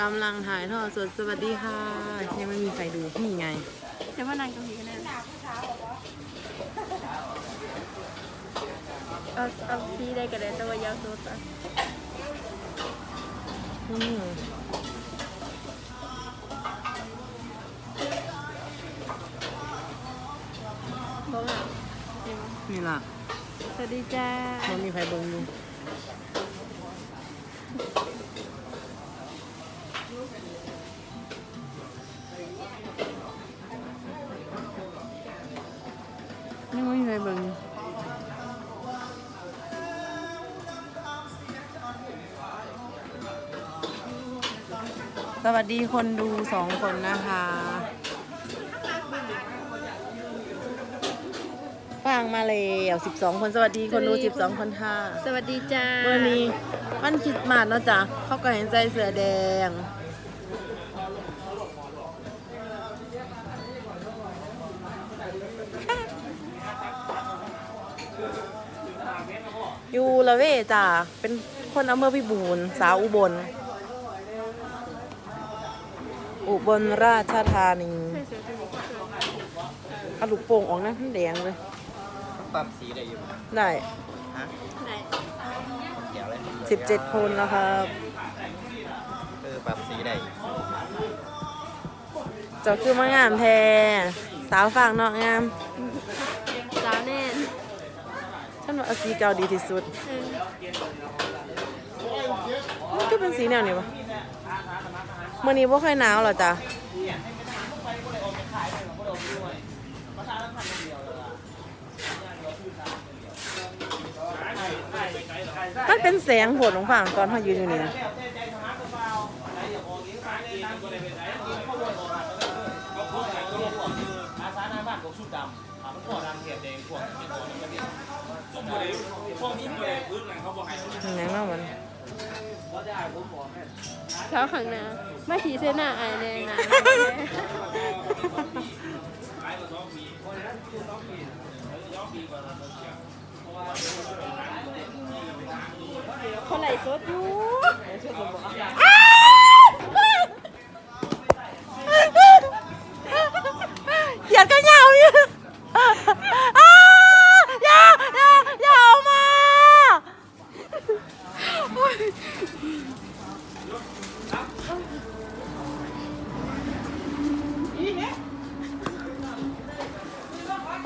กำลังถ่ายทอดสดสวัสดีค่ะยังไม่มีใครดูนี่ไงเดี๋ยวว่านางตรงนี้ก็ได้เอาเอาที่ได้กันเลยแต่ว่ายาวโซตะอืมเพราะว่านี่ล่ะสวัสดีจ้ายังมีใครเบิ่งอ ยู่ยังไรเบิ่งสวัสดีคนดูสองคนนะคะฟังมาแล้ว12คนสวัสดีคนดู12คนค่ะ สวัสดีจ้าเมื่อนี้มันคริดมาสเนาะจ๊ะเขาก็เห็นใจเสือแดง อยู่ละเวจ้ะเป็นคนอำเภอพิบูลสาวอุบล อุบลราชธานีใช่เสือตัวนี้ก็สวยเอาลูกโป่งออกนะมันแดงเลย ปรับสีได้อยู่ได้ฮะไหนเดี๋ยวเลย17คนแล้วครับ เออปรับสีได้เจ้าคือมางามแทสาวฝากเนาะงาม สาวแน่น ฉันว่าเอาสีเก่าดีที่สุดเออมันก็เป็นสีแนวนี้ปะมื่อนี้บ่ค่อยหนาวหรอจ้ะมันเป็นแสงโหดของฝั่งตอนเขายืนอยู่นี่นะ มันเช้าขังน้ามาขี่เส้นหน้าอายแน่นะคนไหลสดอยู่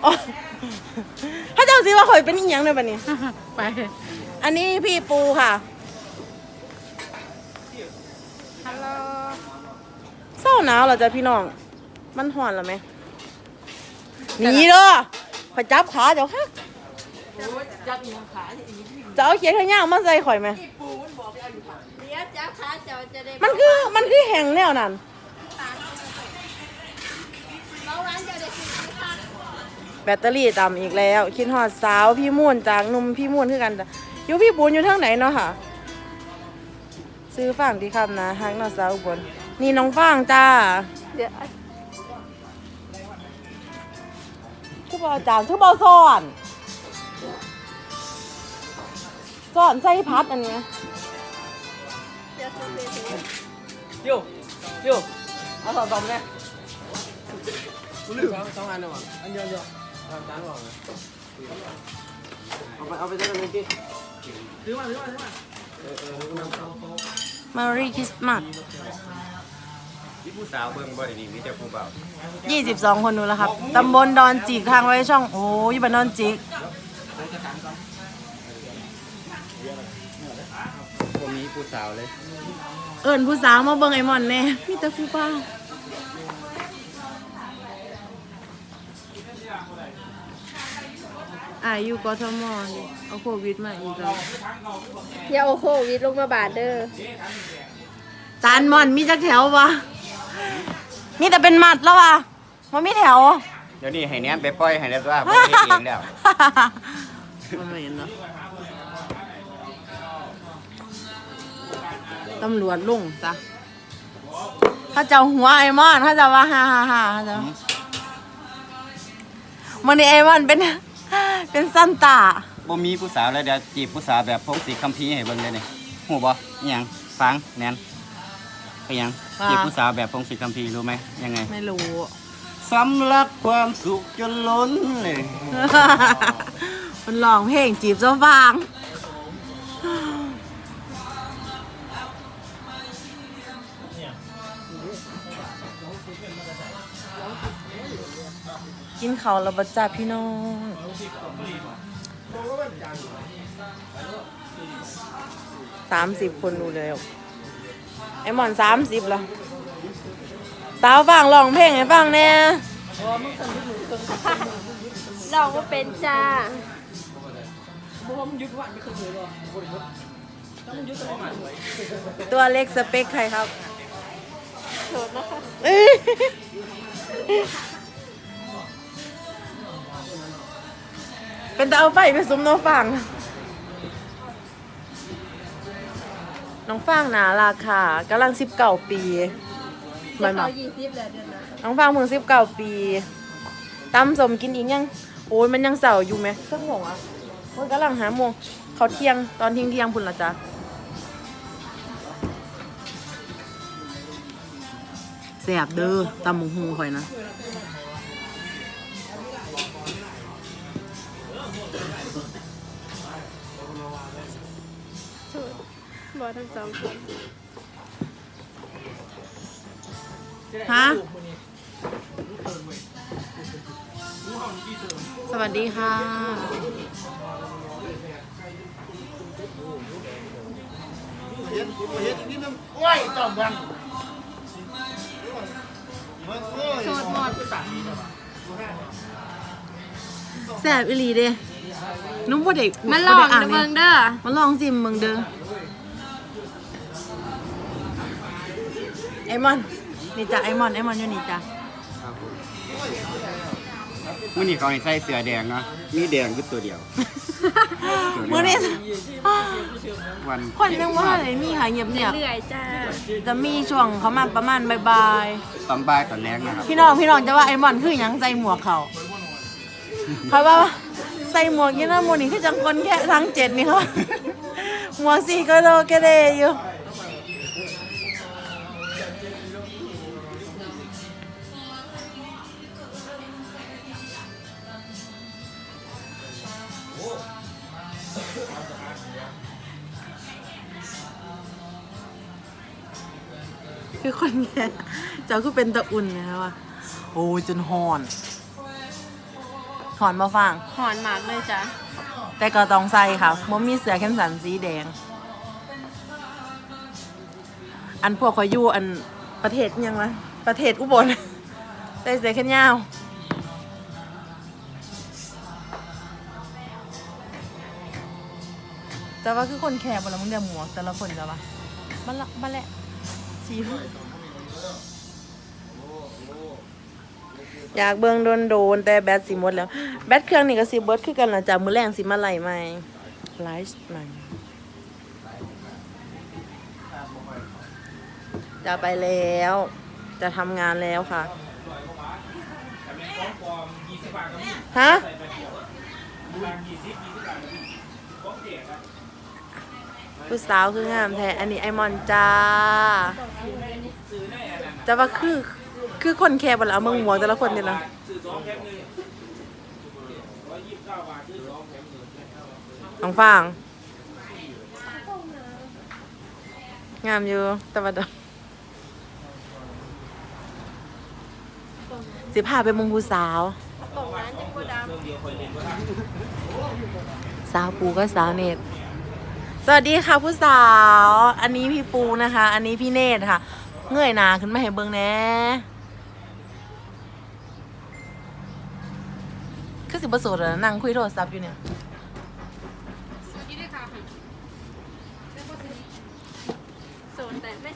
โอ๊ยถ้าเจ้าสิว่าข่อยเป็นอีหยังเลยปะเนี่ยไปอันนี้พี่ปูค่ะ ฮัลโหลเศร้าหนาวเหรอจ๊ะพี่น้อง มันห่อนเหรอไหมหนีเด้อข่อยจับขาเดี๋ยวค่ะจะเอาเขียนขย่างมาใส่ข่อยไหมเดี๋ยวจ้าขาเจ้าจะได้มันคือมันคือแห้งแนวนั้นเมื่อวานเจ้าได้กินข้าว แบตเตอรี่ต่ำอีกแล้ว คิดฮอดสาวพี่ม่วนจากหนุ่มพี่ม่วนคือกันจ้ะอยู่พี่บุญอยู่ทางไหนเนาะค่ะ ซื้อฝั่งที่ครับนะทางนอสาวอุบลนี่น้องฟางจ้าเดี๋ยวคือบอจานคือบอซ่อนซ่อนใส่พัดอันเนี้ยเดี๋ยวจะไปดูโย่โย่เอาสองสองเนี่ยลืมสองอันนะวะอันเดียว เดียวทำจานวางเอาไปเอาไปเจอกันเลยพี่ถือมาถือมาถือมาเออเออมารีคริสต์มาสพี่ผู้สาวเบิ่งบ่ได้นี่มีแต่ผู้บ่าวยี่สิบสองคนดูแล้วครับ ตำบลดอนจิกทางไว้ช่อง โอ้ยอยู่บ้านดอนจิกผมมีผู้สาวเลย เอิญผู้สาวมาเบิ่งไอ้หมอนแน่มีแต่ผู้ป้า อายุกทมดิเอาโควิดมาอีกแล้วอย่าเอาโควิดลงมาบาดเด้อจานหมอนมีจักแถววะมีแต่เป็นหมัดแล้ววะมันมีแถว เดี๋ยวนี้ให้แนมไปปล่อยให้แล้วว่าบ่ได้เองแล้วมันไม่เห็นเนาะตำรวจลุงจ้ะถ้าเจ้าหัวไอ้มอนถ้าเจะว่าฮ่าฮ่าฮ่าถ้าเจ้ามันนี่ไอ้มอนเป็น เป็นซันตาบ่มีผู้สาวแล้วเดี๋ยวจีบผู้สาวแบบพงสีคัมภีร์ให้เบิ่งเลยนี่ฮู้บ่อิหยังฟังแน่นไปยังว่าจีบผู้สาวแบบพงศิษฐ์คัมภีร์รู้ไหมยังไงไม่รู้สำลักความสุขจนล้นเลย มันร้องเพลงจีบเจ้าฟาง กินเขาวแล้วบัจจาพี่น้องสามสิบคนดูเลยไอหมอนสามสิบละสาวฟังร้องเพลงให้ฟังแน่ลองว่าเป็นจ้าตัวเล็กสเปคใครครับโสดนะคะ เอ้ยเป็นตาเอาไฟไปซุ้มน้องฟาง น้องฟางหนาราคากำลังสิบเก้าปีจะมาเขายี่สิบแล้วเดือนหน้าน้องฟางเพิ่งสิบเก้าปีตำสมกินอีกยัง โอ้ยมันยังเสาร์อยู่ไหมเครื่องหงอะมันกำลังหาโมงเขาเที่ยงตอนเที่ยงเที่ยงพุ่นละจ้ะแสบเด้อตำหมูฮูข่อยนะ บอทั้งสองคนฮะ สวัสดีค่ะ โสดหมดแสบอีหลีเด้นุ่มบ่ได้มันลองบ่ได้นะนเบิงเด้อ มันลองซิมเมืองเด้อ ไอมอนนี่จ้ะไอมอนไอมอนอยู่นี่จ้ะมื่อนี้เขาให้ใส่เสื้อแดงเนาะมีแดงคือตัวเดียวมื่อนี้วันคนยังว่าอะไรมีหายเงียบเงียบเรื่อยจ้าจะมีช่วงเขามาประมาณบ่ายตอนบ่ายตอนแรกนะครับๆพี่น้องพี่น้องจะว่าไอมอนคือหยังใส่หมวกเขาเขาว่าใส่หมวกอยี่นะหมวกนี่คือจังคนแค่ทั้งเจ็ดนี่เขาหมวกสี่ก็โลก็เดอยู่ คือคนแก่เจ้าคือเป็นตะอุ่นนะคะว่าโอ้ยจนหอนหอนมาฟัง หอนหมากเลยจ้าแต่ก็ต้องใส่ค่ะมันมีเสือแขนสันสีแดง อันพวกเขาอยู่อันประเทศอิหยังวะประเทศอุบลใส่เสือแขนยาวแต่ว่าคือคนแคบบนละมึงเดียวหมวกแต่ละคนจะปะมันละมันแหละ ชีพอยากเบิ่งโดนโดนแต่แบตสิหมดแล้ว แบตเครื่องนี่ก็สิเบิดคือกันละจ้ะมือแรงสิมาไหลใหม่ไลฟ์ใหม่จะไปแล้ว จะทำงานแล้วค่ะ ฮะ ผู้สาวคืองามแท้อันนี้ไอมอนจ้าจะว่าคือคือคนแคบบนเอาเมืองหมวแต่ละคนเนี่ยนะน้องฟาง งามอยู่แต่ว่าดอกสิพาไปมงผู้สาว สาวปูก็สาวเนตร สวัสดีค่ะผู้สาว อันนี้พี่ปูนะคะ อันนี้พี่เนตรค่ะ เงยหนาขึ้นมาให้เบิ่งแหน่คือสิบประสูตรแล้วนั่งคุยโทรศัพท์อยู่เนี่ยสวัสดีด้วยค่ะโสดแต่ไม่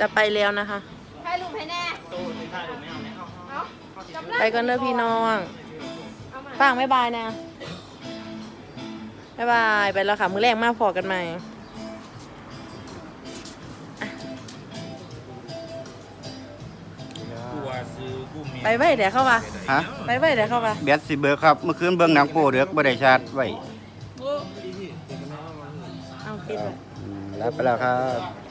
จะไปแล้วนะคะให้ลุงให้แน่เอากำลังไปก่อนเด้อพี่น้องเอามาฟังบ๊ายบายนะ บ๊ายบายไปแล้วค่ะ มือแรงมากพอกันใหม่ตัวซื้อกุ้งมีไปไว้เดี๋ยวเข้ามาฮะไปไว้เดี๋ยวเข้ามาแบตสิเบิร์ครับ เมื่อคืนเบิ่งหนังโป้เด็กบ่ได้ชาร์จไว้เอาปิดไว้อืมรับไปแล้วครับ